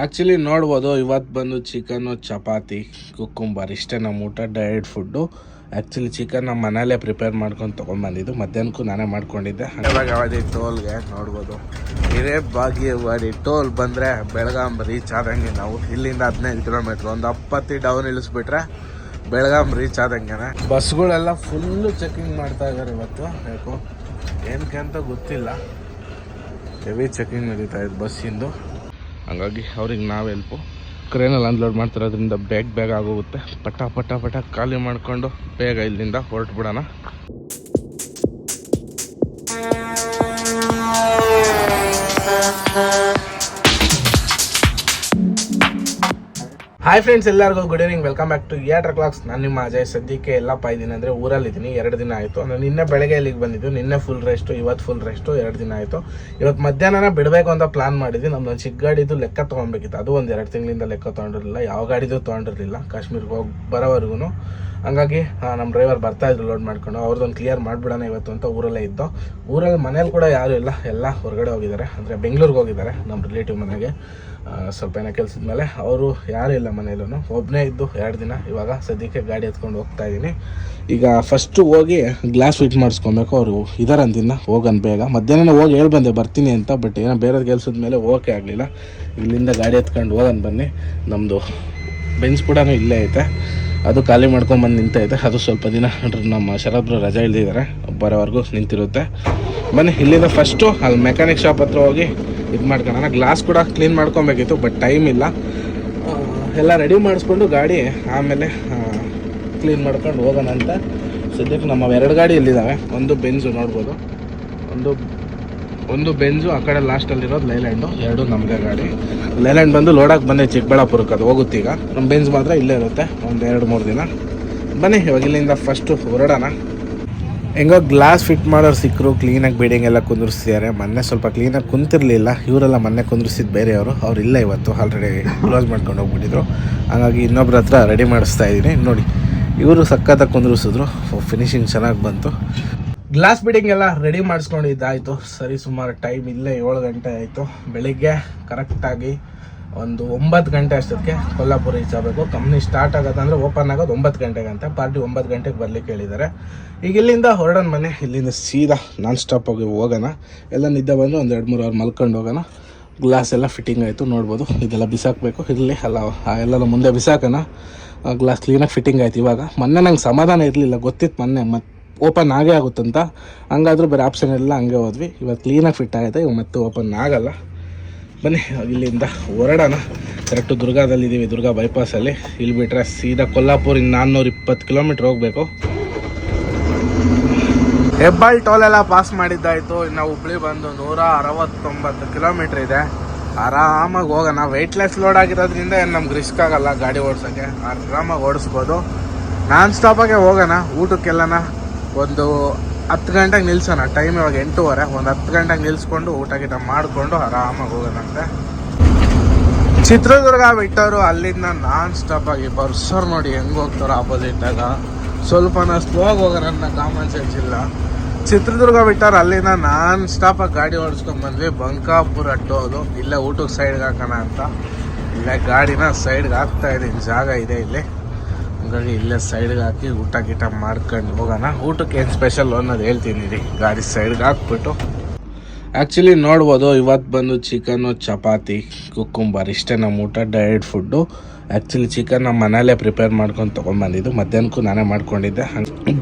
Actually ನೋಡ್ಬೋದು. ಇವತ್ತು ಬಂದು ಚಿಕನ್ನು ಚಪಾತಿ ಕುಕ್ಕುಂಬರ್ ಇಷ್ಟೇ ನಮ್ಮ ಊಟ ಡಯಟ್ ಫುಡ್ಡು ಆ್ಯಕ್ಚುಲಿ ಚಿಕನ್ ನಮ್ಮ ಮನೇಲೇ ಪ್ರಿಪೇರ್ ಮಾಡ್ಕೊಂಡು ತೊಗೊಂಡ್ಬಂದಿದ್ದು ಮಧ್ಯಾಹ್ನಕ್ಕೂ ನಾನೇ ಮಾಡ್ಕೊಂಡಿದ್ದೆ. ಬಾಗೇವಾಡಿ ಟೋಲ್ಗೆ ನೋಡ್ಬೋದು. ಇದೇ ಬಾಗೇವಾಡಿ ಟೋಲ್ ಬಂದರೆ ಬೆಳಗಾಂ ರೀಚ್ ಆದಂಗೆ ನಾವು ಇಲ್ಲಿಂದ ಹದಿನೈದು ಕಿಲೋಮೀಟ್ರ್ ಒಂದು ಅಪ್ಪತ್ತಿ ಡೌನ್ ಇಳಿಸ್ಬಿಟ್ರೆ ಬೆಳಗಾಂ ರೀಚ್ ಆದಂಗೆ ಬಸ್ಗಳೆಲ್ಲ ಫುಲ್ಲು ಚೆಕಿಂಗ್ ಮಾಡ್ತಾ ಇದ್ದಾರೆ ಇವತ್ತು. ಯಾಕೋ, ಏನಕ್ಕೆ ಅಂತ ಗೊತ್ತಿಲ್ಲ. ಹೆವಿ ಚೆಕಿಂಗ್ ನಡೀತಾ ಇದೆ ಬಸ್ಸಿಂದು. ಹಂಗಾಗಿ ಅವ್ರಿಗೆ ನಾವು ಹೆಲ್ಪು ಕ್ರೇನಲ್ಲಿ ಅನ್ಲೋಡ್ ಮಾಡ್ತಿರೋದ್ರಿಂದ ಬ್ಯಾಗ್ ಬೇಗ ಆಗೋಗುತ್ತೆ. ಪಟ ಪಟ ಪಟ ಖಾಲಿ ಮಾಡಿಕೊಂಡು ಬೇಗ ಇಲ್ಲಿಂದ ಹೊರಟ್ಬಿಡೋಣ. ಹಾಯ್ ಫ್ರೆಂಡ್ಸ್ ಎಲ್ಲರಿಗೂ good evening welcome back to eight clocks ನಾನು ನಿಮ್ಮ ಅಜಯ್. ಸದ್ಯಕ್ಕೆ ಎಲ್ಲ ಇದ್ದೀನಿ ಅಂದರೆ ಊರಲ್ಲಿದ್ದೀನಿ. ಎರಡು ದಿನ ಆಯಿತು. ನಾನು ನಿನ್ನೆ ಬೆಳಗ್ಗೆ ಇಲ್ಲಿಗೆ ಬಂದಿದ್ದು. ನಿನ್ನೆ ಫುಲ್ ರೆಸ್ಟು ಇವತ್ತು ಫುಲ್ ರೆಸ್ಟು ಎರಡು ದಿನ ಆಯಿತು. ಇವತ್ತು ಮಧ್ಯಾಹ್ನ ಬಿಡಬೇಕು ಅಂತ ಪ್ಲಾನ್ ಮಾಡಿದ್ವಿ. ನಮ್ಮದೊಂದು ಚಿಕ್ಕ ಗಾಡಿದು ಲೆಕ್ಕ ತೊಗೊಬೇಕಿತ್ತು. ಅದು ಒಂದು ಎರಡು ತಿಂಗಳಿಂದ ಲೆಕ್ಕ ತೊಗೊಂಡಿರಲಿಲ್ಲ. ಯಾವ ಗಾಡಿದು ತೊಗೊಂಡಿರಲಿಲ್ಲ. ಕಾಶ್ಮೀರ್ಗೆ ಹೋಗಿ ಬರೋವರೆಗೂ ಹಂಗಾಗಿ ನಮ್ಮ ಡ್ರೈವರ್ ಬರ್ತಾ ಇದ್ರು ಲೋಡ್ ಮಾಡ್ಕೊಂಡು. ಅವ್ರದ್ದೊಂದು ಕ್ಲಿಯರ್ ಮಾಡಿಬಿಡೋಣ ಇವತ್ತು ಅಂತ ಊರಲ್ಲೇ ಇದ್ದು. ಊರಲ್ಲಿ ಮನೇಲಿ ಕೂಡ ಯಾರೂ ಇಲ್ಲ. ಎಲ್ಲ ಹೊರಗಡೆ ಹೋಗಿದ್ದಾರೆ. ಅಂದರೆ ಬೆಂಗಳೂರಿಗೆ ಹೋಗಿದ್ದಾರೆ ನಮ್ಮ ರಿಲೇಟಿವ್ ಮನೆಗೆ. ಸ್ವಲ್ಪ ಏನೋ ಕೆಲ್ಸದ ಮೇಲೆ. ಅವರು ಯಾರೂ ಇಲ್ಲ ಮನೇಲೂ ಒಬ್ಬನೇ ಇದ್ದು ಎರಡು ದಿನ. ಇವಾಗ ಸದ್ಯಕ್ಕೆ ಗಾಡಿ ಎತ್ಕೊಂಡು ಹೋಗ್ತಾ ಇದ್ದೀನಿ ಈಗ ಫಸ್ಟು ಹೋಗಿ ಗ್ಲಾಸ್ ಫಿಟ್ ಮಾಡಿಸ್ಕೊಬೇಕು. ಅವರು ಇದರಂದಿನ ಹೋಗನ್ ಬೇಗ. ಮಧ್ಯಾಹ್ನ ಹೋಗಿ ಹೇಳಿ ಬಂದೆ, ಬರ್ತೀನಿ ಅಂತ ಬಟ್ ಏನೋ ಬೇರೆ ಕೆಲಸದ ಮೇಲೆ ಹೋಗಕ್ಕೆ ಆಗಲಿಲ್ಲ. ಇಲ್ಲಿಂದ ಗಾಡಿ ಎತ್ಕೊಂಡು ಹೋಗನ್ ಬನ್ನಿ. ನಮ್ಮದು ಬೆಂಚ್ ಕೂಡ ಇಲ್ಲೇ ಐತೆ. ಅದು ಖಾಲಿ ಮಾಡ್ಕೊಂಬಂದು ನಿಂತೈತೆ ಅದು ಸ್ವಲ್ಪ ದಿನ ನಮ್ಮ ಶರಬ್ರು ರಜೆ ಇಳಿದಿದ್ದಾರೆ ಬರೋವರೆಗೂ ನಿಂತಿರುತ್ತೆ. ಬನ್ನಿ, ಇಲ್ಲಿಂದ ಫಸ್ಟು ಅಲ್ಲಿ ಮೆಕ್ಯಾನಿಕ್ ಶಾಪ್ ಹತ್ರ ಹೋಗಿ ಇದು ಮಾಡ್ಕೊಳ್ಳೋಣ. ಗ್ಲಾಸ್ ಕೂಡ ಕ್ಲೀನ್ ಮಾಡ್ಕೊಬೇಕಿತ್ತು ಬಟ್ ಟೈಮ್ ಇಲ್ಲ. ಎಲ್ಲ ರೆಡಿ ಮಾಡಿಸ್ಕೊಂಡು ಗಾಡಿ ಆಮೇಲೆ ಕ್ಲೀನ್ ಮಾಡ್ಕೊಂಡು ಹೋಗೋಣ ಅಂತ. ಸದ್ಯಕ್ಕೆ ನಮ್ಮ ಎರಡು ಗಾಡಿ ಇಲ್ಲಿದ್ದಾವೆ ಒಂದು ಬೆಂಜು ನೋಡ್ಬೋದು. ಒಂದು ಒಂದು ಬೆಂಜು, ಆ ಕಡೆ ಲಾಸ್ಟಲ್ಲಿರೋದು ಲೈಲ್ಯಾಂಡು ಎರಡು ನಮ್ಮದೇ ಗಾಡಿ. ಲೈಲ್ಯಾಂಡ್ ಬಂದು ಲೋಡಾಗಿ ಬಂದೆ ಚಿಕ್ಕಬಳ್ಳಾಪುರಕ್ಕೆ. ಅದು ಹೋಗುತ್ತೆ ಈಗ. ನಮ್ಮ ಬೆಂಜ್ ಮಾತ್ರ ಇಲ್ಲೇ ಇರುತ್ತೆ. ಒಂದು ಎರಡು, ಮೂರು ದಿನ. ಬನ್ನಿ, ಇವಾಗ ಇಲ್ಲಿಂದ ಫಸ್ಟು ಹೊರಡೋಣ. ಹೆಂಗೋ ಗ್ಲಾಸ್ ಫಿಟ್ ಮಾಡೋರು ಸಿಕ್ಕರು ಕ್ಲೀನಾಗಿ ಬಿಲ್ಡಿಂಗ್ ಎಲ್ಲ ಕುಂದಿರ್ಸಿದ್ದಾರೆ ಮೊನ್ನೆ ಸ್ವಲ್ಪ ಕ್ಲೀನಾಗಿ ಕುಂತಿರಲಿಲ್ಲ. ಇವರೆಲ್ಲ ಮೊನ್ನೆ ಕುಂದಿರ್ಸಿದ್ದು ಬೇರೆಯವರು ಅವ್ರು. ಇಲ್ಲ ಇವತ್ತು. ಆಲ್ರೆಡಿ ಕ್ಲೋಸ್ ಮಾಡ್ಕೊಂಡು ಹೋಗ್ಬಿಟ್ಟಿದ್ರು. ಹಾಗಾಗಿ ಇನ್ನೊಬ್ರ ಹತ್ರ ರೆಡಿ ಮಾಡಿಸ್ತಾ ಇದ್ದೀನಿ. ನೋಡಿ, ಇವರು ಸಖತ್ತಾಗಿ ಕುಂದಿರಿಸಿದ್ರು. ಫಿನಿಶಿಂಗ್ ಚೆನ್ನಾಗಿ ಬಂತು. ಗ್ಲಾಸ್ ಬಿಡಿಂಗ್ ಎಲ್ಲ ರೆಡಿ ಮಾಡಿಸ್ಕೊಂಡಿದ್ದಾಯಿತು. ಸರಿ, ಸುಮಾರು ಟೈಮ್ ಇಲ್ಲೇ ಏಳು ಗಂಟೆ ಆಯಿತು. ಬೆಳಿಗ್ಗೆ ಕರೆಕ್ಟಾಗಿ ಒಂದು ಒಂಬತ್ತು ಗಂಟೆ ಅಷ್ಟೊತ್ತಿಗೆ ಕೊಲ್ಲಾಪುರ ರೀಚ್ ಆಗಬೇಕು. ಕಂಪ್ನಿ ಸ್ಟಾರ್ಟ್ ಆಗೋದಂದ್ರೆ ಓಪನ್ ಆಗೋದು ಒಂಬತ್ತು ಗಂಟೆಗೆ ಅಂತ. ಪಾರ್ಟಿ ಒಂಬತ್ತು ಗಂಟೆಗೆ ಬರ್ಲಿಕ್ಕೆ ಹೇಳಿದ್ದಾರೆ. ಈಗ ಇಲ್ಲಿಂದ ಹೊರಡೋಣ ಮನೆ. ಇಲ್ಲಿಂದ ಸೀದಾ ನಾನ್ ಸ್ಟಾಪ್ ಹೋಗಿ ಹೋಗೋಣ. ಎಲ್ಲ ನಿದ್ದೆ ಬಂದು ಒಂದು ಎರಡು ಮೂರು ಅವರ್ ಮಲ್ಕೊಂಡು ಹೋಗೋಣ. ಗ್ಲಾಸ್ ಎಲ್ಲ ಫಿಟ್ಟಿಂಗ್ ಆಯಿತು, ನೋಡ್ಬೋದು. ಇದೆಲ್ಲ ಬಿಸಾಕಬೇಕು. ಇರಲಿ, ಅಲ್ಲ ಎಲ್ಲ ಮುಂದೆ ಬಿಸಾಕೋಣ. ಗ್ಲಾಸ್ ಕ್ಲೀನಾಗಿ ಫಿಟ್ಟಿಂಗ್ ಆಯ್ತು ಇವಾಗ. ಮೊನ್ನೆ ನಂಗೆ ಸಮಾಧಾನ ಇರಲಿಲ್ಲ. ಗೊತ್ತಿತ್ತು ಮೊನ್ನೆ ಮತ್ತೆ ಓಪನ್ ಆಗೇ ಆಗುತ್ತಂತ. ಹಂಗಾದ್ರೂ ಬೇರೆ ಆಪ್ಷನ್ ಎಲ್ಲ ಹಂಗೆ ಹೋದ್ವಿ. ಇವಾಗ ಕ್ಲೀನಾಗಿ ಫಿಟ್ ಆಗಿದೆ. ಇವಾಗ ಮತ್ತೆ ಓಪನ್ ಆಗಲ್ಲ. ಬನ್ನಿ, ಇಲ್ಲಿಂದ ಹೊರಡೋಣ. ಕರೆಕ್ಟು ದುರ್ಗಾದಲ್ಲಿದ್ದೀವಿ ದುರ್ಗಾ ಬೈಪಾಸಲ್ಲಿ ಇಲ್ಲಿ ಬಿಟ್ಟರೆ ಸೀದಾ ಕೊಲ್ಲಾಪುರ ಇನ್ನು ನಾನ್ನೂರ ಇಪ್ಪತ್ತು ಕಿಲೋಮೀಟ್ರ್ ಹೋಗಬೇಕು. ಹೆಬ್ಬಾಳ್ ಟೋಲ್ ಎಲ್ಲ ಪಾಸ್ ಮಾಡಿದ್ದಾಯಿತು. ಇನ್ನು ಹುಬ್ಳಿ ಬಂದು ನೂರ ಅರವತ್ತೊಂಬತ್ತು ಕಿಲೋಮೀಟ್ರ್ ಇದೆ. ಆರಾಮಾಗಿ ಹೋಗೋಣ. ವೆಯ್ಟ್ಲೆಸ್ ಲೋಡ್ ಆಗಿರೋದ್ರಿಂದ ಏನು ನಮ್ಗೆ ರಿಸ್ಕ್ ಆಗಲ್ಲ ಗಾಡಿ ಓಡಿಸೋಕ್ಕೆ. ಆರಾಮಾಗಿ ಓಡಿಸ್ಬೋದು. ನಾನ್ ಸ್ಟಾಪಾಗೆ ಹೋಗೋಣ. ಊಟಕ್ಕೆಲ್ಲನ? ಒಂದು ಹತ್ತು ಗಂಟೆಗೆ ನಿಲ್ಸೋಣ. ಟೈಮ್ ಇವಾಗ ಎಂಟೂವರೆ. ಒಂದು ಹತ್ತು ಗಂಟೆಗೆ ನಿಲ್ಸ್ಕೊಂಡು ಊಟ ಗೀಟ ಮಾಡಿಕೊಂಡು ಆರಾಮಾಗಿ ಹೋಗೋಣಂತೆ. ಚಿತ್ರದುರ್ಗ ಬಿಟ್ಟವರು ಅಲ್ಲಿಂದ ನಾನ್ ಸ್ಟಾಪ್ ಆಗಿ ಬರ್ಸೋರು ನೋಡಿ ಹೆಂಗೆ ಹೋಗ್ತಾರೋ ಆಪೋಸಿಟಾಗ ಸ್ವಲ್ಪನ ಸ್ಲೋ ಆಗಿ ಹೋಗೋಣ ಅಂತ ಕಾಮನ್ ಸೆನ್ಸ್ ಇಲ್ಲ. ಚಿತ್ರದುರ್ಗ ಬಿಟ್ಟವ್ರು ಅಲ್ಲಿಂದ ನಾನ್ ಸ್ಟಾಪ್ ಆಗಿ ಗಾಡಿ ಓಡಿಸ್ಕೊಂಡು ಬಂದ್ವಿ. ಬಂಕಾಪುರ ಅಟ್ಟೋದು ಇಲ್ಲೇ ಊಟಕ್ಕೆ ಸೈಡ್ಗೆ ಹಾಕೋಣ ಅಂತ. ಇಲ್ಲ ಗಾಡಿನ ಸೈಡ್ಗೆ ಹಾಕ್ತಾ ಇದ್ದೀನಿ ಜಾಗ ಇದೆ ಇಲ್ಲಿ. ಹಂಗಾಗಿ ಇಲ್ಲೇ ಸೈಡ್ಗೆ ಹಾಕಿ ಊಟ ಗೀಟ ಮಾಡ್ಕೊಂಡು ಹೋಗೋಣ. ಊಟಕ್ಕೆ ಏನು ಸ್ಪೆಷಲ್ ಅನ್ನೋದು ಹೇಳ್ತೀನಿ ರೀ ಗಾಡಿ ಸೈಡ್ಗೆ ಹಾಕ್ಬಿಟ್ಟು. ಆ್ಯಕ್ಚುಲಿ ನೋಡ್ಬೋದು ಇವತ್ತು ಬಂದು ಚಿಕನ್ನು ಚಪಾತಿ ಕುಕ್ಕುಂಬರ್ ಇಷ್ಟೇ ನಮ್ಮ ಊಟ ಡಯಟ್ ಫುಡ್ಡು ಆ್ಯಕ್ಚುಲಿ ಚಿಕನ್ ನಮ್ಮ ಮನೇಲೇ ಪ್ರಿಪೇರ್ ಮಾಡ್ಕೊಂಡು ತೊಗೊಂಬಂದಿದ್ದು ಮಧ್ಯಾಹ್ನಕ್ಕೂ ನಾನೇ ಮಾಡ್ಕೊಂಡಿದ್ದೆ.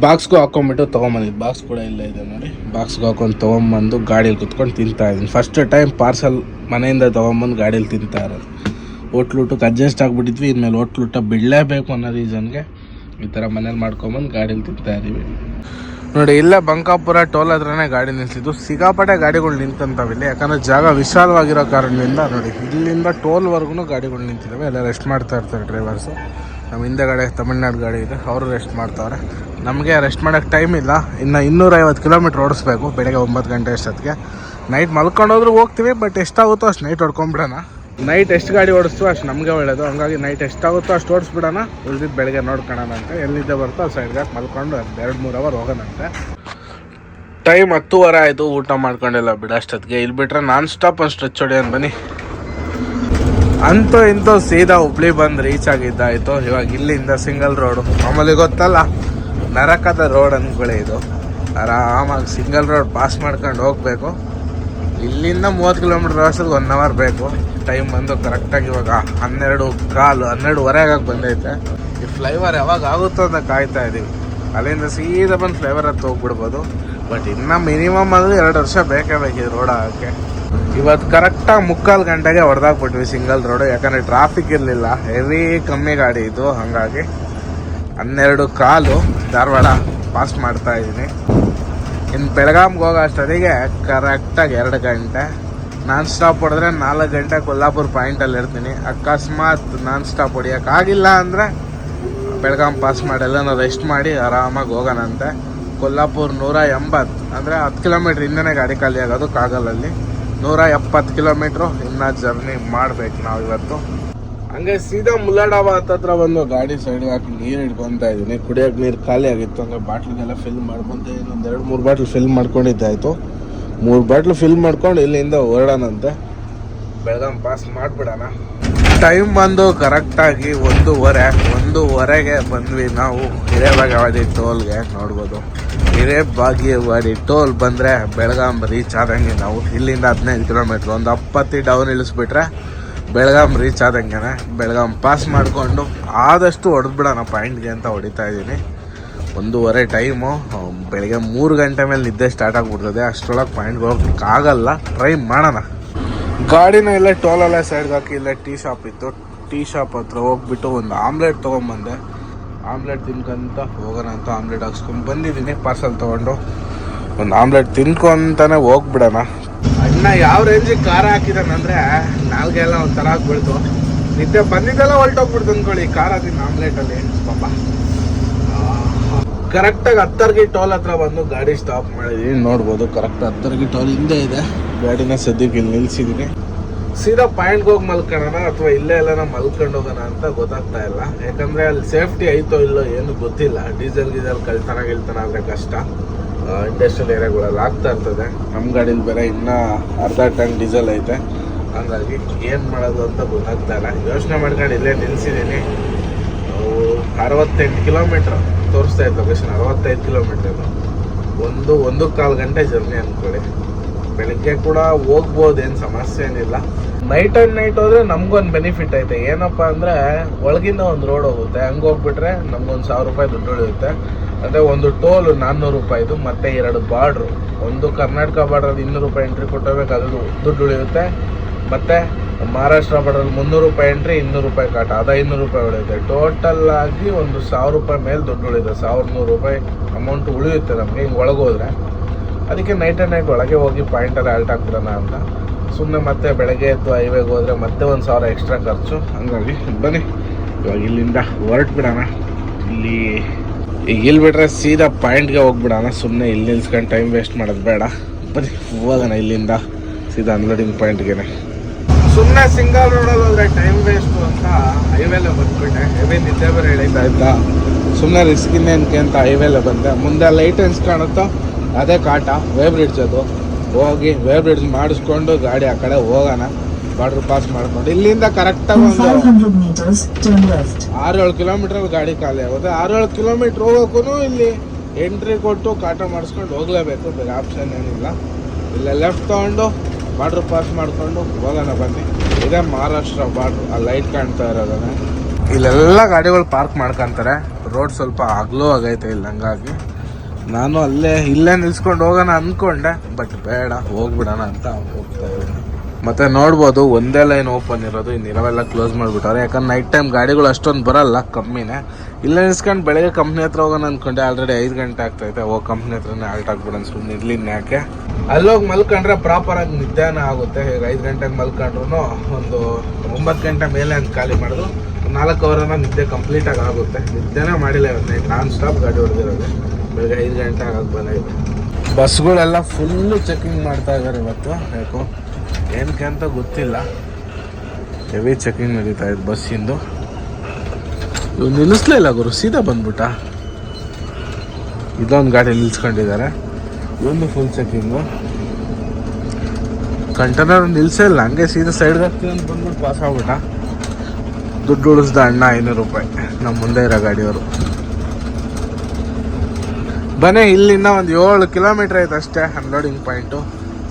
ಬಾಕ್ಸ್ಗೂ ಹಾಕೊಂಡ್ಬಿಟ್ಟು ತೊಗೊಂಬಂದಿದ್ದು ಬಾಕ್ಸ್ ಕೂಡ ಇಲ್ಲೇ ಇದೆ ನೋಡಿ. ಬಾಕ್ಸ್ಗೆ ಹಾಕೊಂಡು ತೊಗೊಂಬಂದು ಗಾಡೀಲಿ ಕುತ್ಕೊಂಡು ತಿಂತಾ ಇದ್ದೀನಿ. ಫಸ್ಟ್ ಟೈಮ್ ಪಾರ್ಸಲ್ ಮನೆಯಿಂದ ತೊಗೊಂಬಂದು ಗಾಡೀಲಿ ತಿಂತಾ ಇರೋದು. ಹೋಟ್ಲೂಟಕ್ಕೆ ಅಡ್ಜಸ್ಟ್ ಆಗಿಬಿಟ್ಟಿದ್ವಿ. ಇನ್ಮೇಲೆ ಊಟ ಬಿಡಲೇಬೇಕು ಅನ್ನೋ ರೀಸನ್ಗೆ ಈ ಥರ ಮನೇಲಿ ಮಾಡ್ಕೊಂಬಂದು ಗಾಡೀಲಿ ತಿಂತಾ ಇದ್ದೀವಿ ನೋಡಿ, ಇಲ್ಲೇ ಬಂಕಾಪುರ ಟೋಲ್ ಹತ್ರನೇ ಗಾಡಿ ನಿಲ್ಸಿದ್ದು. ಸಿಗಾಪಟ್ಟೆ ಗಾಡಿಗಳು ನಿಂತಂತಾವಿಲ್ಲಿ ಯಾಕಂದರೆ ಜಾಗ ವಿಶಾಲವಾಗಿರೋ ಕಾರಣದಿಂದ ನೋಡಿ, ಇಲ್ಲಿಂದ ಟೋಲ್ವರೆಗೂ ಗಾಡಿಗಳು ನಿಂತಿದ್ದಾವೆ ಎಲ್ಲ ರೆಸ್ಟ್ ಮಾಡ್ತಾ ಇರ್ತಾರೆ ಡ್ರೈವರ್ಸು ನಮ್ಮ ಹಿಂದೆಗಡೆ ತಮಿಳ್ನಾಡು ಗಾಡಿ ಇದೆ. ಅವರು ರೆಸ್ಟ್ ಮಾಡ್ತಾವ್ರೆ. ನಮಗೆ ರೆಸ್ಟ್ ಮಾಡೋಕ್ಕೆ ಟೈಮ್ ಇಲ್ಲ. ಇನ್ನು ಇನ್ನೂರೈವತ್ತು ಕಿಲೋಮೀಟ್ರ್ ಓಡಿಸ್ಬೇಕು. ಬೆಳಗ್ಗೆ ಒಂಬತ್ತು ಗಂಟೆ ಅಷ್ಟೊತ್ತಿಗೆ. ನೈಟ್ ಮಲ್ಕೊಂಡೋದ್ರೂ ಹೋಗ್ತೀವಿ ಬಟ್ ಎಷ್ಟಾಗುತ್ತೋ ಅಷ್ಟು ನೈಟ್ ಹೊಡ್ಕೊಂಬಿಡೋಣ. ನೈಟ್ ಎಷ್ಟು ಗಾಡಿ ಓಡಿಸ್ತೀವೋ ಅಷ್ಟು ನಮಗೆ ಒಳ್ಳೆಯದು ಹಂಗಾಗಿ ನೈಟ್ ಎಷ್ಟಾಗುತ್ತೋ ಅಷ್ಟು ಓಡಿಸ್ಬಿಡೋಣ. ಉಳಿದಿದ್ದು ಬೆಳಗ್ಗೆ ನೋಡ್ಕೊಳ್ಳೋಣ ಅಂತ. ಎಲ್ಲಿದ್ದೆ ಬರುತ್ತೋ ಆ ಸೈಡ್ಗೆ ಮಲ್ಕೊಂಡು ಎರಡು ಮೂರು ಅವರ್ ಹೋಗೋಣಂತೆ. ಟೈಮ್ ಹತ್ತುವರೆ ಆಯಿತು, ಊಟ ಮಾಡ್ಕೊಂಡಿಲ್ಲ ಬಿಡಷ್ಟೊತ್ತಿಗೆ ಇಲ್ಲಿ ಬಿಟ್ರೆ ನಾನ್ ಸ್ಟಾಪ್ ಒಂದು ಸ್ಟ್ರೆಚ್ ಹೊಡಿಯೋಣ ಬನ್ನಿ. ಅಂತೂ ಇಂತೂ ಸೀದಾ ಹುಬ್ಳಿ ಬಂದು ರೀಚ್ ಆಗಿದ್ದಾಯಿತು ಇವಾಗ ಇಲ್ಲಿಂದ ಸಿಂಗಲ್ ರೋಡು ಆಮೇಲೆ ಗೊತ್ತಲ್ಲ, ನರಕದ ರೋಡ್ ಅಂದ್ಕೊಳ್ಳಿ ಇದು. ಆರಾಮಾಗಿ ಸಿಂಗಲ್ ರೋಡ್ ಪಾಸ್ ಮಾಡ್ಕೊಂಡು ಹೋಗ್ಬೇಕು. ಇಲ್ಲಿಂದ ಮೂವತ್ತು ಕಿಲೋಮೀಟರ್ ಅಷ್ಟೊತ್ತಿಗೆ ಒನ್ ಅವರ್ ಬೇಕು. ಟೈಮ್ ಬಂದು ಕರೆಕ್ಟಾಗಿ ಇವಾಗ ಹನ್ನೆರಡು, ಕಾಲು ಹನ್ನೆರಡುವರೆಗೆ ಬಂದೈತೆ. ಈ ಫ್ಲೈವರ್ ಯಾವಾಗ ಆಗುತ್ತೋ ಅಂತ ಕಾಯ್ತಾ ಇದ್ದೀವಿ ಅಲ್ಲಿಂದ ಸೀದಾ ಬಂದು ಫ್ಲೈವರ್ ಹತ್ತು ಹೋಗ್ಬಿಡ್ಬೋದು. ಬಟ್ ಇನ್ನು ಮಿನಿಮಮ್ ಅದು ಎರಡು ವರ್ಷ ಬೇಕೇ ಬೇಕು ರೋಡ್ ಆಗೋಕ್ಕೆ. ಇವತ್ತು ಕರೆಕ್ಟಾಗಿ ಮುಕ್ಕಾಲು ಗಂಟೆಗೆ ಹೊಡೆದಾಕ್ಬಿಟ್ವಿ ಸಿಂಗಲ್ ರೋಡು ಯಾಕಂದರೆ ಟ್ರಾಫಿಕ್ ಇರಲಿಲ್ಲ. ಹೆವಿ ಕಮ್ಮಿ ಗಾಡಿ ಇತ್ತು ಹಾಗಾಗಿ ಹನ್ನೆರಡು ಕಾಲು ಧಾರವಾಡ ಪಾಸ್ ಮಾಡ್ತಾ ಇದ್ದೀನಿ ಇನ್ನು ಬೆಳಗಾಮ್ಗೆ ಹೋಗೋ ಅಷ್ಟೊತ್ತಿಗೆ ಕರೆಕ್ಟಾಗಿ ಎರಡು ಗಂಟೆ. ನಾನ್ ಸ್ಟಾಪ್ ಹೊಡೆದ್ರೆ ನಾಲ್ಕು ಗಂಟೆ ಕೊಲ್ಲಾಪುರ ಪಾಯಿಂಟಲ್ಲಿ ಇರ್ತೀನಿ. ಅಕಸ್ಮಾತ್ ನಾನ್ ಸ್ಟಾಪ್ ಹೊಡಿಯೋಕ್ಕಾಗಿಲ್ಲ ಅಂದರೆ ಬೆಳಗಾಂ ಪಾಸ್ ಮಾಡಿ ಎಲ್ಲ ರೆಸ್ಟ್ ಮಾಡಿ ಆರಾಮಾಗಿ ಹೋಗೋಣಂತೆ. ಕೊಲ್ಲಾಪುರ ನೂರ ಎಂಬತ್ತು. ಅಂದರೆ ಹತ್ತು ಕಿಲೋಮೀಟ್ರ್ ಹಿಂದೆನೇ ಗಾಡಿ ಖಾಲಿ ಆಗೋದು ಕಾಗಲಲ್ಲಿ. ನೂರ ಎಪ್ಪತ್ತು ಕಿಲೋಮೀಟ್ರು ಇನ್ನೂ ಜರ್ನಿ ಮಾಡ್ಬೇಕು ನಾವು ಇವತ್ತು ಹಂಗೆ ಸೀದಾ ಮುಲ್ಲಾಡವ ಹತ್ತತ್ರ ಬಂದು ಗಾಡಿ ಸೈಡ್ ಹಾಕಿ ನೀರು ಹಿಡ್ಕೊತಾ ಇದ್ದೀನಿ. ಕುಡಿಯೋಕೆ ನೀರು ಖಾಲಿ ಆಗಿತ್ತು ಅಂದರೆ ಬಾಟ್ಲಿಗೆಲ್ಲ ಫಿಲ್ ಮಾಡ್ಕೊಂತ ಇನ್ನೊಂದು ಎರಡು ಮೂರು ಬಾಟ್ಲು ಫಿಲ್ ಮಾಡ್ಕೊಂಡಿದ್ದಾಯಿತು. ಮೂರು ಬಾಟ್ಲು ಫಿಲ್ ಮಾಡ್ಕೊಂಡು ಇಲ್ಲಿಂದ ಹೊರಡೋಣಂತೆ ಬೆಳಗಾಂ ಪಾಸ್ ಮಾಡಿಬಿಡೋಣ. ಟೈಮ್ ಬಂದು ಕರೆಕ್ಟಾಗಿ ಒಂದೂವರೆ, ಒಂದೂವರೆಗೆ ಬಂದ್ವಿ ನಾವು. ಹಿರೇಬಾಗೇವಾಡಿ ಟೋಲ್ಗೆ ನೋಡ್ಬೋದು. ಹಿರೇಬಾಗೇವಾಡಿ ಟೋಲ್ ಬಂದರೆ ಬೆಳಗಾಂ ರೀಚ್ ಆದಂಗೆ ನಾವು ಇಲ್ಲಿಂದ ಹದಿನೈದು ಕಿಲೋಮೀಟ್ರ್ ಒಂದು ಅಪ್ಪತ್ತಿ ಡೌನ್ ಇಳಿಸ್ಬಿಟ್ರೆ ಬೆಳಗಾಂ ರೀಚ್ ಆದಂಗೆ ಬೆಳಗಾಂ ಪಾಸ್ ಮಾಡಿಕೊಂಡು ಆದಷ್ಟು ಹೊಡೆದ್ಬಿಡೋಣ ಪಾಯಿಂಟ್ಗೆ ಅಂತ ಹೊಡಿತಾ ಇದ್ದೀನಿ. ಒಂದೂವರೆ ಟೈಮು ಬೆಳಗ್ಗೆ ಮೂರು ಗಂಟೆ ಮೇಲೆ ನಿದ್ದೆ ಸ್ಟಾರ್ಟ್ ಆಗಿಬಿಡ್ತದೆ. ಅಷ್ಟರೊಳಗೆ ಪಾಯಿಂಟ್ಗೆ ಹೋಗೋಕ್ಕಾಗಲ್ಲ ಟ್ರೈ ಮಾಡೋಣ. ಗಾಡಿನ ಇಲ್ಲೇ ಟೋಲಲ್ಲೇ ಸೈಡ್ಗೆ ಹಾಕಿ ಇಲ್ಲೇ ಟೀ ಶಾಪ್ ಇತ್ತು. ಟೀ ಶಾಪ್ ಹತ್ರ ಹೋಗ್ಬಿಟ್ಟು ಒಂದು ಆಮ್ಲೆಟ್ ತೊಗೊಂಬಂದೆ. ಆಮ್ಲೆಟ್ ತಿನ್ಕೊಂತ ಹೋಗೋಣ ಅಂತ ಆಮ್ಲೆಟ್ ಹಾಕ್ಸ್ಕೊಂಡು ಬಂದಿದ್ದೀನಿ ಪಾರ್ಸಲ್ ತೊಗೊಂಡು. ಒಂದು ಆಮ್ಲೆಟ್ ತಿನ್ಕೊಂತಾನೆ ಹೋಗ್ಬಿಡೋಣ. ಅಣ್ಣ ಯಾವ ರೇಂಜಿಗೆ ಖಾರ ಹಾಕಿದಾನಂದ್ರೆ ನಾಲ್ಗೆ ಎಲ್ಲ ಒಂಥರ ಆಗ್ಬಿಡ್ತು. ನಿದ್ದೆ ಬಂದಿದ್ದೆಲ್ಲ ಹೊಲ್ಟೋಗ್ಬಿಡ್ತು ಅಂದ್ಕೊಳ್ಳಿ ಖಾರ ತಿನ್ನ ಆಮ್ಲೆಟಲ್ಲಿ ಪಾಪ. ಕರೆಕ್ಟಾಗಿ ಹತ್ತರಿಗೆ ಟೋಲ್ ಹತ್ರ ಬಂದು ಗಾಡಿ ಸ್ಟಾಪ್ ಮಾಡಿದೀನಿ ನೋಡ್ಬೋದು ಕರೆಕ್ಟ್ ಹತ್ತರ್ಗಿ ಟೋಲ್ ಹಿಂದೆ ಇದೆ. ಗಾಡಿನ ಸದ್ಯಕ್ಕೆ ಇಲ್ಲಿ ನಿಲ್ಸಿದೀನಿ. ಸೀದಾ ಪಾಯಿಂಟ್ಗೆ ಹೋಗಿ ಮಲ್ಕೊಳ್ಳೋಣ ಅಥವಾ ಇಲ್ಲೇ ಎಲ್ಲ ಮಲ್ಕೊಂಡು ಹೋಗೋಣ ಅಂತ ಗೊತ್ತಾಗ್ತಾ ಇಲ್ಲ. ಯಾಕಂದ್ರೆ ಅಲ್ಲಿ ಸೇಫ್ಟಿ ಐತೋ ಇಲ್ಲೋ ಏನು ಗೊತ್ತಿಲ್ಲ. ಡೀಸೆಲ್ ಗೀಸೆಲ್ ಕಳ್ತನ ಗಿಳ್ತಾನ ಅಂದರೆ ಕಷ್ಟ. ಇಂಡಸ್ಟ್ರಿಯಲ್ ಏರಿಯಾಗಳಲ್ಲಿ ಆಗ್ತಾ ಇರ್ತದೆ. ನಮ್ಮ ಗಾಡೀಲಿ ಬೇರೆ ಇನ್ನೂ ಅರ್ಧ ಟನ್ ಡೀಸೆಲ್ ಐತೆ. ಹಂಗಾಗಿ ಏನು ಮಾಡೋದು ಅಂತ ಗೊತ್ತಾಗ್ತಾ ಇಲ್ಲ. ಯೋಚನೆ ಮಾಡ್ಕೊಂಡು ಇಲ್ಲೇ ನಿಲ್ಲಿಸಿದ್ದೀನಿ ಅರವತ್ತೆಂಟು ಕಿಲೋಮೀಟ್ರ್ ತೋರಿಸ್ತಾ ಇತ್ತು ಲೊಕೇಶನ್ ಅರವತ್ತೈದು ಕಿಲೋಮೀಟ್ರ್ ಒಂದು ಒಂದು ಕಾಲು ಗಂಟೆ ಜರ್ನಿ ಅಂದ್ಕೊಳ್ಳಿ ಬೆಳಿಗ್ಗೆ ಕೂಡ ಹೋಗ್ಬೋದು ಏನು ಸಮಸ್ಯೆ ಏನಿಲ್ಲ. ನೈಟ್ ಆ್ಯಂಡ್ ನೈಟ್ ಹೋದರೆ ನಮಗೊಂದು ಬೆನಿಫಿಟ್ ಐತೆ. ಏನಪ್ಪ ಅಂದರೆ ಒಳಗಿಂದ ಒಂದು ರೋಡ್ ಹೋಗುತ್ತೆ. ಹಂಗೆ ಹೋಗ್ಬಿಟ್ರೆ ನಮ್ಗೊಂದು ಸಾವಿರ ರೂಪಾಯಿ ದುಡ್ಡು ಉಳಿಯುತ್ತೆ. ಅಂದರೆ ಒಂದು ಟೋಲ್ ನಾನ್ನೂರು ರೂಪಾಯಿದು, ಮತ್ತೆ ಎರಡು ಬಾರ್ಡ್ರು ಒಂದು ಕರ್ನಾಟಕ ಬಾರ್ಡ್ರಲ್ಲಿ ಇನ್ನೂರು ರೂಪಾಯಿ ಎಂಟ್ರಿ ಕೊಟ್ಟಬೇಕು ಅದು ದುಡ್ಡು ಉಳಿಯುತ್ತೆ. ಮತ್ತೆ ಮಹಾರಾಷ್ಟ್ರ ಬಾರ್ಡ್ರಲ್ಲಿ ಮುನ್ನೂರು ರೂಪಾಯಿ ಎಂಟ್ರಿ ಇನ್ನೂರು ರೂಪಾಯಿ ಕಾಟ. ಅದು ಐನೂರು ರೂಪಾಯಿ ಉಳಿಯುತ್ತೆ. ಟೋಟಲ್ ಆಗಿ ಒಂದು ಸಾವಿರ ರೂಪಾಯಿ ಮೇಲೆ ದುಡ್ಡು ಉಳಿಯುತ್ತೆ. ಸಾವಿರದ ನೂರು ರೂಪಾಯಿ ಅಮೌಂಟ್ ಉಳಿಯುತ್ತೆ ನಮಗೆ, ಹಿಂಗೆ ಒಳಗೋದ್ರೆ. ಅದಕ್ಕೆ ನೈಟ್ ಆ್ಯಂಡ್ ನೈಟ್ ಒಳಗೆ ಹೋಗಿ ಪಾಯಿಂಟಲ್ಲಿ ಆಲ್ಟ್ ಹಾಕ್ಬಿಡೋಣ ಅಂತ. ಸುಮ್ಮನೆ ಮತ್ತೆ ಬೆಳಗ್ಗೆ ಎದ್ದು ಹೈವೇಗೆ ಹೋದರೆ ಮತ್ತೆ ಒಂದು ಸಾವಿರ ಎಕ್ಸ್ಟ್ರಾ ಖರ್ಚು. ಹಂಗಾಗಿ ಬನ್ನಿ. ಇವಾಗ ಇಲ್ಲಿಂದ ಹೊರಟ್ಬಿಡೋಣ. ಇಲ್ಲಿ ಈಗ ಇಲ್ಲಿ ಬಿಟ್ರೆ ಸೀದಾ ಪಾಯಿಂಟ್ಗೆ ಹೋಗ್ಬಿಡೋಣ. ಸುಮ್ಮನೆ ಇಲ್ಲಿ ನಿಲ್ಸ್ಕೊಂಡು ಟೈಮ್ ವೇಸ್ಟ್ ಮಾಡೋದು ಬೇಡ. ಬರಿ ಹೋಗೋಣ ಇಲ್ಲಿಂದ. ಸೀದಾ ಅನ್ಲೋಡಿಂಗ್ ಪಾಯಿಂಟ್ಗೆ ಸುಮ್ಮನೆ ಸಿಂಗಲ್ ರೋಡಲ್ಲಿ ಹೋದ್ರೆ ಟೈಮ್ ವೇಸ್ಟು ಅಂತ ಹೈವೇಲೆ ಬಂದ್ಬಿಟ್ಟೆ. ಹೈವೇ ನಿದ್ದೆ ಬೇರೆ ಎಳೀತಾ ಇದ್ದ. ಸುಮ್ಮನೆ ರಿಸ್ಕ್ ಇನ್ನೇನಕ್ಕೆ ಅಂತ ಹೈವೇಲೆ ಬಂದೆ. ಮುಂದೆ ಲೈಟ್ ಎನ್ಸ್ ಕಾಣುತ್ತೋ, ಅದೇ ಕಾಟ. ವೇ ಬ್ರಿಡ್ಜ್ ಅದು. ಹೋಗಿ ವೇ ಬ್ರಿಡ್ಜ್ ಮಾಡಿಸ್ಕೊಂಡು ಗಾಡಿ ಆ ಕಡೆ ಹೋಗೋಣ. ಬಾರ್ಡ್ರ್ ಪಾಸ್ ಮಾಡ್ಕೊಂಡು ಇಲ್ಲಿಂದ ಕರೆಕ್ಟಾಗಿ ಒಂದು 500 meters, turn left. ಆರು ಏಳು ಕಿಲೋಮೀಟರ್ ಗಾಡಿ ಖಾಲಿ ಆಗುತ್ತೆ ಆರು ಏಳು ಕಿಲೋಮೀಟ್ರ್ ಹೋಗೋಕ್ಕೂ ಇಲ್ಲಿ ಎಂಟ್ರಿ ಕೊಟ್ಟು ಕಾಟ ಮಾಡಿಸ್ಕೊಂಡು ಹೋಗ್ಲೇಬೇಕು. ಬೇರೆ ಆಪ್ಷನ್ ಏನಿಲ್ಲ. ಇಲ್ಲ ಲೆಫ್ಟ್ ತೊಗೊಂಡು ಬಾರ್ಡರ್ ಪಾಸ್ ಮಾಡಿಕೊಂಡು ಹೋಗೋಣ ಬನ್ನಿ. ಇದೇ ಮಹಾರಾಷ್ಟ್ರ ಬಾರ್ಡರ್. ಆ ಲೈಟ್ ಕಾಣ್ತಾ ಇರೋದನ್ನ. ಇಲ್ಲೆಲ್ಲ ಗಾಡಿಗಳು ಪಾರ್ಕ್ ಮಾಡ್ಕೊಂತಾರೆ. ರೋಡ್ ಸ್ವಲ್ಪ ಆಗ್ಲೂ ಆಗೈತೆ ಇಲ್ಲಿ ಹಂಗಾಗಿ. ನಾನು ಅಲ್ಲೇ ಇಲ್ಲೇ ನಿಲ್ಸ್ಕೊಂಡು ಹೋಗೋಣ ಅಂದ್ಕೊಂಡೆ ಬಟ್ ಬೇಡ ಹೋಗ್ಬಿಡೋಣ ಅಂತ ಹೋಗ್ತಾ ಇದ್ದೀನಿ. ಮತ್ತೆ ನೋಡ್ಬೋದು ಒಂದೇ ಲೈನ್ ಓಪನ್ ಇರೋದು, ಇನ್ನು ಇರೋವೆಲ್ಲ ಕ್ಲೋಸ್ ಮಾಡಿಬಿಟ್ಟವ್ರೆ. ಯಾಕಂದ್ರೆ ನೈಟ್ ಟೈಮ್ ಗಾಡಿಗಳು ಅಷ್ಟೊಂದು ಬರಲ್ಲ, ಕಮ್ಮಿನೇ. ಇಲ್ಲ ನಿಲ್ಸ್ಕೊಂಡು ಬೆಳಗ್ಗೆ ಕಂಪ್ನಿ ಹತ್ರ ಹೋಗೋಣ ಅಂದ್ಕೊಂಡೆ ಆಲ್ರೆಡಿ ಐದು ಗಂಟೆ ಆಗ್ತೈತೆ. ಓ ಕಂಪ್ನಿ ಹತ್ರನೇ ಆಲ್ಟ್ ಆಗ್ಬಿಡೋಣ ಸುಮ್ಮನೆ ಇರ್ಲಿ ಯಾಕೆ? ಅಲ್ಲೋಗಿ ಮಲ್ಕೊಂಡ್ರೆ ಪ್ರಾಪರ್ ಆಗಿ ನಿದ್ದೆನ ಆಗುತ್ತೆ. ಈಗ ಐದು ಗಂಟೆಗೆ ಮಲ್ಕೊಂಡ್ರು ಒಂದು ಒಂಬತ್ತು ಗಂಟೆ ಮೇಲೆ ಅಂತ ಖಾಲಿ ಮಾಡಿದ್ರು ನಾಲ್ಕು ಅವರನ್ನ ನಿದ್ದೆ ಕಂಪ್ಲೀಟಾಗಿ ಆಗುತ್ತೆ. ನಿದ್ದೆನೇ ಮಾಡಿಲ್ಲ ಇವತ್ತು ನಾನ್ ಸ್ಟಾಪ್ ಗಾಡಿ ಹೊಡೆದಿರೋದು. ಬೆಳಗ್ಗೆ ಐದು ಗಂಟೆ ಆಗೋಕೆ ಬಂದಿದೆ. ಬಸ್ಗಳೆಲ್ಲ ಫುಲ್ಲು ಚೆಕಿಂಗ್ ಮಾಡ್ತಾ ಇದ್ದಾರೆ ಇವತ್ತು, ಯಾಕೋ? ಏನಕ್ಕೆ ಅಂತ ಗೊತ್ತಿಲ್ಲ. ಹೆವಿ ಚೆಕಿಂಗ್ ನಡೀತಾ ಇದೆ ಬಸ್ಸಿಂದು ಇವ್ ನಿಲ್ಲಿಸ್ಲೇ ಇಲ್ಲ ಗುರು, ಸೀದಾ ಬಂದ್ಬಿಟ್ಟ. ಇದೊಂದು ಗಾಡಿ ನಿಲ್ಸ್ಕೊಂಡಿದ್ದಾರೆ. ಇವೊಂದು ಫುಲ್ ಚೆಕಿಂಗು ಕಂಟೈನರ್ ನಿಲ್ಸೇ ಇಲ್ಲ, ಹಂಗೆ ಸೀದಾ ಸೈಡ್ಗೆ ಹಾಕ್ತೀನಿ ಅಂತ ಬಂದ್ಬಿಟ್ಟು ಪಾಸ್ ಆಗ್ಬಿಟ್ಟ. ದುಡ್ಡು ಉಳಿಸ್ದ ಅಣ್ಣ ಐನೂರು ರೂಪಾಯಿ ನಮ್ಮ ಮುಂದೆ ಇರೋ ಗಾಡಿಯವರು. ಬನ್ನಿ, ಇಲ್ಲಿಂದ ಒಂದು ಏಳು ಕಿಲೋಮೀಟ್ರ್ ಐತೆ ಅಷ್ಟೇ ಅನ್ಲೋಡಿಂಗ್ ಪಾಯಿಂಟು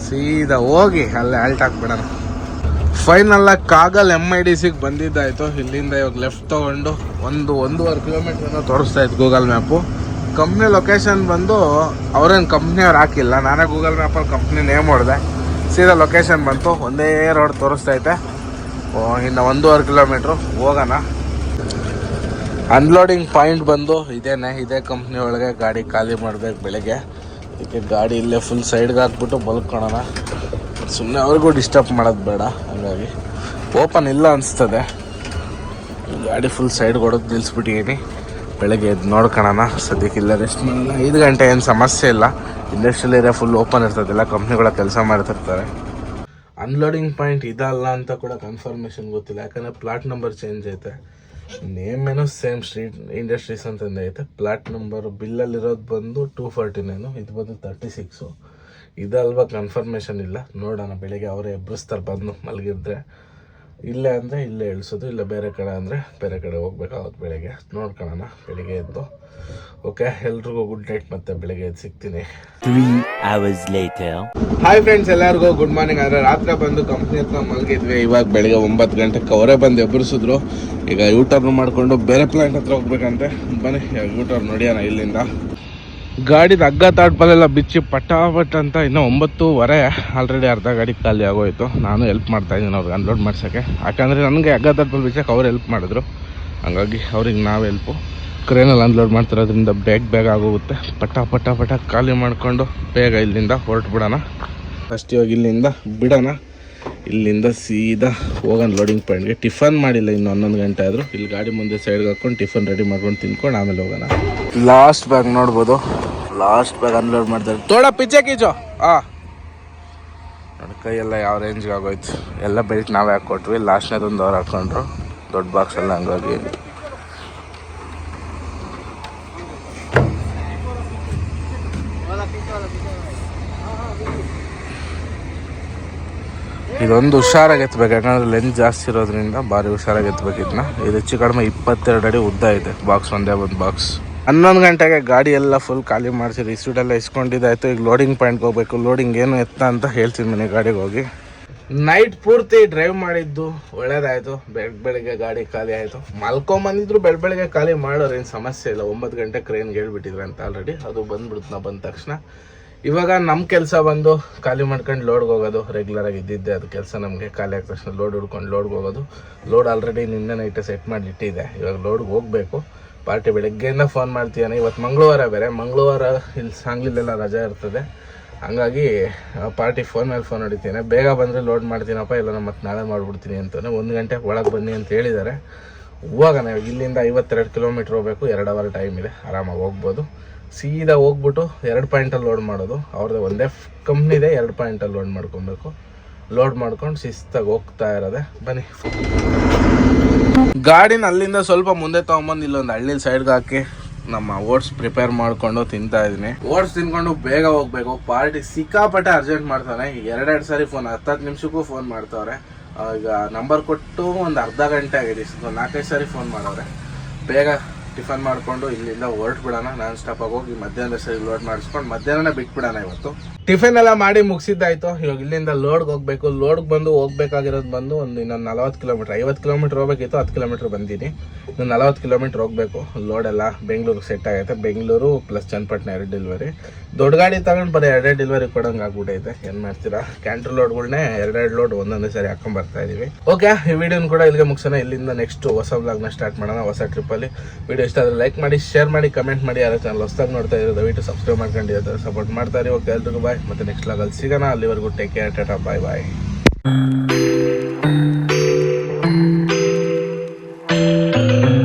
ಸೀದಾ ಹೋಗಿ ಅಲ್ಲೇ ಆಲ್ಟ್ ಹಾಕ್ಬಿಡೋಣ ಫೈನಲ್ ಆಗಿ ಕಾಗಲ್ ಎಂ ಐ ಡಿ ಸಿಗೆ ಬಂದಿದ್ದಾಯ್ತು. ಇಲ್ಲಿಂದ ಇವಾಗ ಲೆಫ್ಟ್ ತೊಗೊಂಡು ಒಂದು ಒಂದೂವರೆ ಕಿಲೋಮೀಟ್ರ್ ಏನೋ ತೋರಿಸ್ತಾ ಇತ್ತು ಗೂಗಲ್ ಮ್ಯಾಪು ಕಂಪ್ನಿ ಲೊಕೇಶನ್ ಬಂದು ಅವ್ರೇನು ಕಂಪ್ನಿಯವ್ರು ಹಾಕಿಲ್ಲ. ನಾನೇ ಗೂಗಲ್ ಮ್ಯಾಪಲ್ಲಿ ಕಂಪ್ನಿ ನೇಮ್ ಹೊಡೆದೆ. ಸೀದಾ ಲೊಕೇಶನ್ ಬಂತು. ಒಂದೇ ರೋಡ್ ತೋರಿಸ್ತೈತೆ ಓ, ಇನ್ನು ಒಂದೂವರೆ ಕಿಲೋಮೀಟ್ರು ಹೋಗೋಣ. ಅನ್ಲೋಡಿಂಗ್ ಪಾಯಿಂಟ್ ಬಂದು ಇದೇನೆ. ಇದೇ ಕಂಪ್ನಿ ಒಳಗೆ ಗಾಡಿ ಖಾಲಿ ಮಾಡಬೇಕು ಬೆಳಗ್ಗೆ. ಇದಕ್ಕೆ ಗಾಡಿ ಇಲ್ಲೇ ಫುಲ್ ಸೈಡ್ಗೆ ಹಾಕ್ಬಿಟ್ಟು ಮಲ್ಕೊಳ್ಳೋಣ ಸುಮ್ಮನೆ ಅವ್ರಿಗೂ ಡಿಸ್ಟರ್ಬ್ ಮಾಡೋದು ಬೇಡ, ಹಾಗಾಗಿ. ಓಪನ್ ಇಲ್ಲ ಅನಿಸ್ತದೆ. ಗಾಡಿ ಫುಲ್ ಸೈಡ್ ಹೊಡೆದು ನಿಲ್ಲಿಸ್ಬಿಟ್ಟಿದ್ದೀನಿ ಬೆಳಗ್ಗೆ ಎದ್ದು ನೋಡ್ಕೊಳ್ಳೋಣ ಸದ್ಯಕ್ಕೆ ಇಲ್ಲ ರೆಸ್ಟ್ ಮಾಡೋಣ ಐದು ಗಂಟೆ ಏನು ಸಮಸ್ಯೆ ಇಲ್ಲ. ಇಂಡಸ್ಟ್ರಿಯಲ್ ಏರಿಯಾ ಫುಲ್ ಓಪನ್ ಇರ್ತದೆಲ್ಲ ಕಂಪ್ನಿಗಳ ಕೆಲಸ ಮಾಡ್ತಿರ್ತಾರೆ. ಅನ್ಲೋಡಿಂಗ್ ಪಾಯಿಂಟ್ ಇದಲ್ಲ ಅಂತ ಕೂಡ ಕನ್ಫರ್ಮೇಷನ್ ಗೊತ್ತಿಲ್ಲ. ಯಾಕಂದರೆ ಪ್ಲಾಟ್ ನಂಬರ್ ಚೇಂಜ್ ಐತೆ. ನೇಮ್ ಏನೋ ಸೇಮ್ ಸ್ಟ್ರೀಟ್ ಇಂಡಸ್ಟ್ರೀಸ್ ಅಂತಂದು ಐತೆ. ಪ್ಲಾಟ್ ನಂಬರ್ ಬಿಲ್ಲಲ್ಲಿರೋದು ಬಂದು ಟೂ ಫಾರ್ಟಿ ನೈನು ಇದು ಬಂದು ತರ್ಟಿ ಸಿಕ್ಸು ಇದಲ್ವಾ ಕನ್ಫರ್ಮೇಷನ್ ಇಲ್ಲ. ನೋಡೋಣ, ಬೆಳಿಗ್ಗೆ ಅವರೇ ಎಬ್ಬರಿಸ್ತಾರೆ ಬಂದು ಮಲಗಿದ್ರೆ. ಇಲ್ಲೇ ಅಂದರೆ ಇಲ್ಲೇ ಇಳಿಸೋದು ಇಲ್ಲ ಬೇರೆ ಕಡೆ ಅಂದರೆ ಬೇರೆ ಕಡೆ ಹೋಗ್ಬೇಕಾಗುತ್ತೆ ಬೆಳಗ್ಗೆ. ನೋಡ್ಕೊಳ್ಳೋಣ ಬೆಳಿಗ್ಗೆ ಎದ್ದು. ಓಕೆ ಎಲ್ರಿಗೂ ಗುಡ್ ನೈಟ್ ಮತ್ತೆ ಬೆಳಿಗ್ಗೆ ಎದ್ದು ಸಿಗ್ತೀನಿ. ಹಾಯ್ ಫ್ರೆಂಡ್ಸ್ ಎಲ್ಲರಿಗೂ ಗುಡ್ ಮಾರ್ನಿಂಗ್ ಆದರೆ ರಾತ್ರಿ ಬಂದು ಕಂಪ್ನಿ ಹತ್ರ ಮಲಗಿದ್ವಿ. ಇವಾಗ ಬೆಳಗ್ಗೆ ಒಂಬತ್ತು ಗಂಟೆಗೆ ಅವರೇ ಬಂದು ಎಬ್ಬರಿಸಿದ್ರು ಈಗ ಯೂ ಟರ್ನ್ ಮಾಡಿಕೊಂಡು ಬೇರೆ ಪ್ಲಾಂಟ್ ಹತ್ರ ಹೋಗ್ಬೇಕಂತೆ. ಬನ್ನಿ ಯೂ ಟರ್ನ್ ನೋಡಿಯೋಣ ಇಲ್ಲಿಂದ. ಗಾಡಿದ ಹಗ್ಗ ತಾಡ್ಪಲ್ಲೆಲ್ಲ ಬಿಚ್ಚಿ ಪಟಾಪಟ್ ಅಂತ ಇನ್ನೂ ಒಂಬತ್ತುವರೆ. ಆಲ್ರೆಡಿ ಅರ್ಧ ಗಾಡಿ ಖಾಲಿ ಆಗೋಯ್ತು. ನಾನು ಹೆಲ್ಪ್ ಮಾಡ್ತಾ ಇದ್ದೀನಿ ಅವ್ರಿಗೆ ಅನ್ಲೋಡ್ ಮಾಡ್ಸೋಕ್ಕೆ. ಯಾಕಂದರೆ ನನಗೆ ಹಗ್ಗ ತಾಡ್ಪಲ್ಲಿ ಬಿಚ್ಚಕ್ಕೆ ಅವ್ರು ಹೆಲ್ಪ್ ಮಾಡಿದ್ರು. ಹಂಗಾಗಿ ಅವ್ರಿಗೆ ನಾವು ಹೆಲ್ಪು ಕ್ರೇನಲ್ಲಿ ಅನ್ಲೋಡ್ ಮಾಡ್ತಿರೋದ್ರಿಂದ ಬೇಗ ಬೇಗ ಆಗೋಗುತ್ತೆ. ಪಟ ಪಟ ಪಟ ಖಾಲಿ ಮಾಡಿಕೊಂಡು ಬೇಗ ಇಲ್ಲಿಂದ ಹೊರಟ್ಬಿಡೋಣ. ಫಸ್ಟ್ ಇವಾಗ ಇಲ್ಲಿಂದ ಬಿಡೋಣ. ಇಲ್ಲಿಂದ ಸೀದಾ ಹೋಗೋಣ ಲೋಡಿಂಗ್ ಪಾಯಿಂಟ್ಗೆ ಟಿಫನ್ ಮಾಡಿಲ್ಲ ಇನ್ನು ಹನ್ನೊಂದು ಗಂಟೆ ಆದರೂ. ಇಲ್ಲಿ ಗಾಡಿ ಮುಂದೆ ಸೈಡ್ಗೆ ಹಾಕ್ಕೊಂಡು ಟಿಫನ್ ರೆಡಿ ಮಾಡ್ಕೊಂಡು ತಿನ್ಕೊಂಡು ಆಮೇಲೆ ಹೋಗೋಣ. ಲಾಸ್ಟ್ ಬ್ಯಾಗ್ ನೋಡ್ಬೋದು. ಲಾಸ್ಟ್ ಬ್ಯಾಗ್ ಅನ್ಲೋಡ್ ಮಾಡ್ತಾರೆ. ತೋಡ ಪಿಚ್ಚೆ ಕೀಚೋ ಆ. ನೋಡಿ ಕೈಯೆಲ್ಲ ಯಾವ ರೇಂಜ್ಗೆ ಆಗೋಯ್ತು. ಎಲ್ಲ ಬೆಲ್ಟ್ ನಾವೇ ಹಾಕ್ಕೊಟ್ವಿ. ಲಾಸ್ಟ್ನೇದೊಂದು ಅವ್ರು ಹಾಕ್ಕೊಂಡ್ರು ದೊಡ್ಡ ಬಾಕ್ಸ್ ಎಲ್ಲ ಹಂಗಾಗಿ. ಇದೊಂದು ಹುಷಾರಾಗಿ ಎತ್ತಬೇಕು ಯಾಕಂದ್ರೆ ಲೆಂತ್ ಜಾಸ್ತಿ ಇರೋದ್ರಿಂದ ಭಾರಿ ಹುಷಾರಾಗಿ ಎತ್ತಬೇಕು ಇದನ್ನ. ಇದು ಹೆಚ್ಚು ಕಡಿಮೆ ಇಪ್ಪತ್ತೆರಡು ಅಡಿ ಉದ್ದ ಇದೆ ಬಾಕ್ಸ್ ಒಂದೇ ಒಂದು ಬಾಕ್ಸ್ ಹನ್ನೊಂದು ಗಂಟೆಗೆ ಗಾಡಿ ಎಲ್ಲ ಫುಲ್ ಖಾಲಿ ಮಾಡಿಸಿ ರಿಸೀಟ್ ಎಲ್ಲ ಇಸ್ಕೊಂಡಿದ್ದಾಯ್ತು, ಈಗ ಲೋಡಿಂಗ್ ಪಾಯಿಂಟ್ಗೆ ಹೋಗ್ಬೇಕು. ಲೋಡಿಂಗ್ ಏನು ಎತ್ತ ಅಂತ ಹೇಳ್ತೀನಿ ಮನೆ ಗಾಡಿಗೆ ಹೋಗಿ. ನೈಟ್ ಪೂರ್ತಿ ಡ್ರೈವ್ ಮಾಡಿದ್ದು, ಒಳ್ಳೇದಾಯ್ತು. ಬೆಳಗ್ಗೆ ಬೆಳಿಗ್ಗೆ ಗಾಡಿ ಖಾಲಿ ಆಯಿತು. ಮಲ್ಕೊಂಬಂದಿದ್ರು ಬೆಳ ಬೆಳಗ್ಗೆ ಖಾಲಿ ಮಾಡೋರು ಏನು ಸಮಸ್ಯೆ ಇಲ್ಲ. ಒಂಬತ್ತು ಗಂಟೆ ಕ್ರೇನ್ಗೆ ಹೇಳ್ಬಿಟ್ಟಿದ್ರೆ ಅಂತ ಆಲ್ರೆಡಿ ಅದು ಬಂದ್ಬಿಡ್ತು ನಾ ಬಂದ ತಕ್ಷಣ. ಇವಾಗ ನಮ್ಮ ಕೆಲಸ ಬಂದು ಖಾಲಿ ಮಾಡ್ಕೊಂಡು ಲೋಡ್ಗೆ ಹೋಗೋದು. ರೆಗ್ಯುಲರ್ ಆಗಿ ಇದ್ದಿದ್ದೆ. ಅದು ಕೆಲಸ ನಮಗೆ ಖಾಲಿ ಆದ ತಕ್ಷಣ ಲೋಡ್ ಹುಡ್ಕೊಂಡು ಲೋಡ್ಗೆ ಹೋಗೋದು. ಲೋಡ್ ಆಲ್ರೆಡಿ ನಿನ್ನೆ ನೈಟ್ ಸೆಟ್ ಮಾಡಿ ಇಟ್ಟಿದೆ ಇವಾಗ ಲೋಡ್ಗೆ ಹೋಗಬೇಕು. ಪಾರ್ಟಿ ಬೆಳಗ್ಗೆಯಿಂದ ಫೋನ್ ಮಾಡ್ತೀಯಾನೆ. ಇವತ್ತು ಮಂಗಳವಾರ ಬೇರೆ. ಮಂಗಳವಾರ ಇಲ್ಲಿ ಸಾಂಗ್ಲಿಲೆಲ್ಲ ರಜೆ ಇರ್ತದೆ. ಹಂಗಾಗಿ ಪಾರ್ಟಿ ಫೋನ್ ಮೇಲೆ ಫೋನ್ ಹೊಡಿತೀನಿ. ಬೇಗ ಬಂದರೆ ಲೋಡ್ ಮಾಡ್ತೀನಪ್ಪ ಇಲ್ಲ ಮತ್ತೆ ನಾಳೆ ಮಾಡಿಬಿಡ್ತೀನಿ ಅಂತಲೇ ಒಂದು ಗಂಟೆ ಒಳಗೆ ಬನ್ನಿ ಅಂತ ಹೇಳಿದ್ದಾರೆ ಹೋಗೋಣ. ಇಲ್ಲಿಂದ ಐವತ್ತೆರಡು ಕಿಲೋಮೀಟ್ರ್ ಹೋಗಬೇಕು. ಎರಡು ಅವರ್ ಟೈಮ್ ಇದೆ. ಆರಾಮಾಗಿ ಹೋಗ್ಬೋದು. ಸೀದಾ ಹೋಗ್ಬಿಟ್ಟು ಎರಡು ಪಾಯಿಂಟಲ್ಲಿ ಲೋಡ್ ಮಾಡೋದು. ಅವ್ರದ್ದು ಒಂದೇ ಕಂಪ್ನಿದೆ ಎರಡು ಪಾಯಿಂಟಲ್ಲಿ ಲೋಡ್ ಮಾಡ್ಕೊಬೇಕು. ಲೋಡ್ ಮಾಡ್ಕೊಂಡು ಶಿಸ್ತಾಗಿ ಹೋಗ್ತಾ ಇರೋದೆ. ಬನ್ನಿ. ಗಾಡಿನ ಅಲ್ಲಿಂದ ಸ್ವಲ್ಪ ಮುಂದೆ ತೊಗೊಂಬಂದು ಇಲ್ಲೊಂದು ಹಳ್ಳಿ ಸೈಡ್ಗೆ ಹಾಕಿ ನಮ್ಮ ಓಟ್ಸ್ ಪ್ರಿಪೇರ್ ಮಾಡಿಕೊಂಡು ತಿಂತಾ ಇದ್ದೀನಿ. ಓಟ್ಸ್ ತಿನ್ಕೊಂಡು ಬೇಗ ಹೋಗ್ಬೇಕು. ಪಾರ್ಟಿ ಸಿಕ್ಕಾಪಟ್ಟೆ ಅರ್ಜೆಂಟ್ ಮಾಡ್ತಾನೆ. ಎರಡೆರಡು ಸಾರಿ ಫೋನ್ ಹತ್ತು ಹತ್ತು ನಿಮಿಷಕ್ಕೂ ಫೋನ್ ಮಾಡ್ತಾವ್ರೆ. ಈಗ ನಂಬರ್ ಕೊಟ್ಟು ಒಂದು ಅರ್ಧ ಗಂಟೆ ಆಗಿದೆ. ನಾಲ್ಕೈದು ಸಾರಿ ಫೋನ್ ಮಾಡವ್ರೆ. ಬೇಗ ಟಿಫನ್ ಮಾಡ್ಕೊಂಡು ಇಲ್ಲಿಂದ ಹೊರಟ್ಬಿಡೋಣ. ನಾನ್ ಸ್ಟಾಪ್ ಆಗಿ ಹೋಗಿ ಮಧ್ಯಾಹ್ನ ಸರಿ ಲೋಡ್ ಮಾಡಿಸ್ಕೊಂಡು ಮಧ್ಯಾಹ್ನ ಬಿಟ್ಬಿಡೋಣ ಇವತ್ತು. ಟಿಫನ್ ಎಲ್ಲ ಮಾಡಿ ಮುಗಿಸಿದ್ದಾಯ್ತು. ಇವಾಗ ಇಲ್ಲಿಂದ ಲೋಡ್ಗೆ ಹೋಗ್ಬೇಕು. ಲೋಡ್ಗೆ ಬಂದು ಹೋಗ್ಬೇಕಾಗಿರೋದು ಬಂದು ಒಂದು ಇನ್ನೊಂದು ನಲವತ್ತು ಕಿಲೋಮೀಟ್ರ್ ಐವತ್ತು ಕಿಲೋಮೀಟ್ರ್ ಹೋಗ್ಬೇಕಿತ್ತು, ಹತ್ತು ಕಿಲೋಮೀಟ್ರ್ ಬಂದೀನಿ. ಇನ್ನು ನಲವತ್ತು ಕಿಲೋಮೀಟ್ರ್ ಹೋಗ್ಬೇಕು. ಲೋಡ್ ಎಲ್ಲ ಬೆಂಗಳೂರು ಸೆಟ್ ಆಗೈತೆ. ಬೆಂಗಳೂರು ಪ್ಲಸ್ ಚನ್ನಪಟ್ಟಣ ಎರಡು ಡೆಲಿವರಿ ದೊಡ್ಡ ಗಾಡಿ ತಗೊಂಡು ಬರೀ ಎರಡೆರಡು ಡೆಲಿವರಿ ಕೊಡೋಂಗೆ ಆಗ್ಬಿಟ್ಟೈತೆ ಏನು ಮಾಡ್ತೀರಾ? ಕ್ಯಾಂಟ್ರ್ ಲೋಡ್ಗಳನ್ನೇ ಎರಡೆರಡು ಲೋಡ್ ಒಂದೊಂದೇ ಸರಿ ಹಾಕೊಂಡ್ ಬರ್ತಾ ಇದೀವಿ. ಓಕೆ ಈ ವಿಡಿಯೋನ ಕೂಡ ಇಲ್ಲಿಗೆ ಮುಗಿಸೋಣ. ಇಲ್ಲಿಂದ ನೆಕ್ಸ್ಟ್ ಹೊಸ ವ್ಲಾಗ್ನ ಸ್ಟಾರ್ಟ್ ಮಾಡೋಣ. ಹೊಸ ಟ್ರಿಪ್ಪಲ್ಲಿ ವಿಡಿಯೋ ಇಷ್ಟ ಆದರೆ ಲೈಕ್ ಮಾಡಿ ಶೇರ್ ಮಾಡಿ ಕಮೆಂಟ್ ಮಾಡಿ, ಯಾರು ಚಾನಲ್ ಹೊಸದಾಗಿ ನೋಡ್ತಾ ಇರೋ ದಯವಿಟ್ಟು ಸಬ್ಸ್ಕ್ರೈಬ್ ಮಾಡ್ಕೊಂಡು ಸಪೋರ್ಟ್ ಮಾಡ್ತಾರೆ. ಓಕೆ ಎಲ್ರಿಗೂ ಬಾಯ್ ಮತ್ತೆ ನೆಕ್ಸ್ಟ್ ಲಾಗಲ್ಲಿ ಸಿಗೋಣ. ಅಲ್ಲಿವರೆಗೂ take care tata bye bye